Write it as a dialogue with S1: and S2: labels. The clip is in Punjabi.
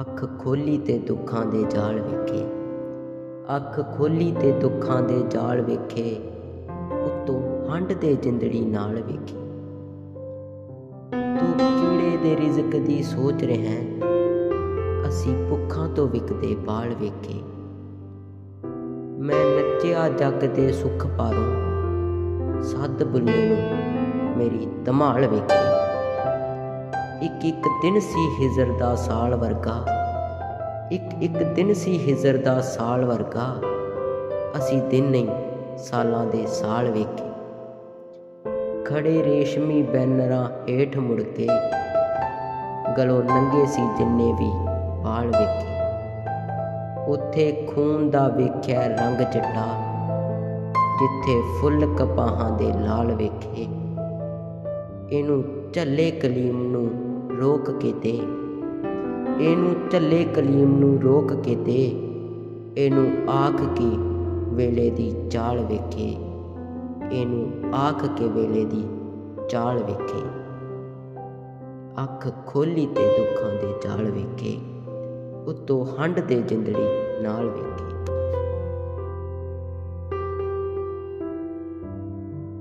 S1: ਅੱਖ ਖੋਲੀ ਤੇ ਦੁੱਖਾਂ ਦੇ ਜਾਲ ਵੇਖੇ। ਅੱਖ ਖੋਲੀ ਤੇ ਦੁੱਖਾਂ ਦੇ ਜਾਲ ਵੇਖੇ। ਉਤੋਂ ਹੰਡ ਦੇ ਜਿੰਦੜੀ ਨਾਲ ਵੇਖੇ। ਤੂੰ ਕੀੜੇ ਦੇ ਰਿਜ਼ਕ ਦੀ ਸੋਚ ਰਿਹਾ ਅਸੀਂ ਭੁੱਖਾਂ ਤੋਂ ਵਿਕਦੇ ਬਾਲ ਵੇਖੇ। ਮੈਂ ਨੱਚਿਆ ਜੱਗ ਦੇ ਸੁੱਖ ਪਾਰੋਂ। ਸੱਦ ਬੁੱਲੇ ਨੂੰ ਮੇਰੀ ਧਮਾਲ ਵੇਖੇ। ਇੱਕ ਇੱਕ ਦਿਨ ਸੀ ਹਿਜਰ ਦਾ ਸਾਲ ਵਰਗਾ। ਇੱਕ ਇੱਕ ਦਿਨ ਸੀ ਹਿਜਰ ਦਾ ਸਾਲ ਵਰਗਾ। ਅਸੀਂ ਦਿਨ ਨਹੀਂ ਸਾਲਾਂ ਦੇ ਸਾਲ ਵੇਖੇ। ਖੜੇ ਰੇਸ਼ਮੀ ਬੈਨਰਾਂ ਹੇਠ ਮੁੜ ਕੇ ਗਲੋਂ ਨੰਗੇ ਸੀ ਜਿੰਨੇ ਵੀ ਵਾਲ ਵੇਖੇ। ਉੱਥੇ ਖੂਨ ਦਾ ਵੇਖਿਆ ਰੰਗ ਚਿੱਟਾ, ਜਿੱਥੇ ਫੁੱਲ ਕਪਾਹਾਂ ਦੇ ਲਾਲ ਵੇਖੇ। ਇਹਨੂੰ ਝੱਲੇ ਕਲੀਮ ਨੂੰ ਰੋਕ ਕੇ ਦੇ। ਇਹਨੂੰ ਝੱਲੇ ਕਲੀਮ ਨੂੰ ਰੋਕ ਕੇ ਦੇ। ਇਹਨੂੰ ਆਖ ਕੇ ਵੇਲੇ ਦੀ ਚਾਲ ਵੇਖੇ। ਇਹਨੂੰ ਆਖ ਕੇ ਵੇਲੇ ਦੀ ਚਾਲ ਵੇਖੇ। ਅੱਖ ਖੋਲੀ ਤੇ ਦੁੱਖਾਂ ਦੇ ਜਾਲ ਵੇਖੇ। ਉਤੋਂ ਹੰਡ ਦੇ ਜਿੰਦੜੀ ਨਾਲ ਵੇਖੇ।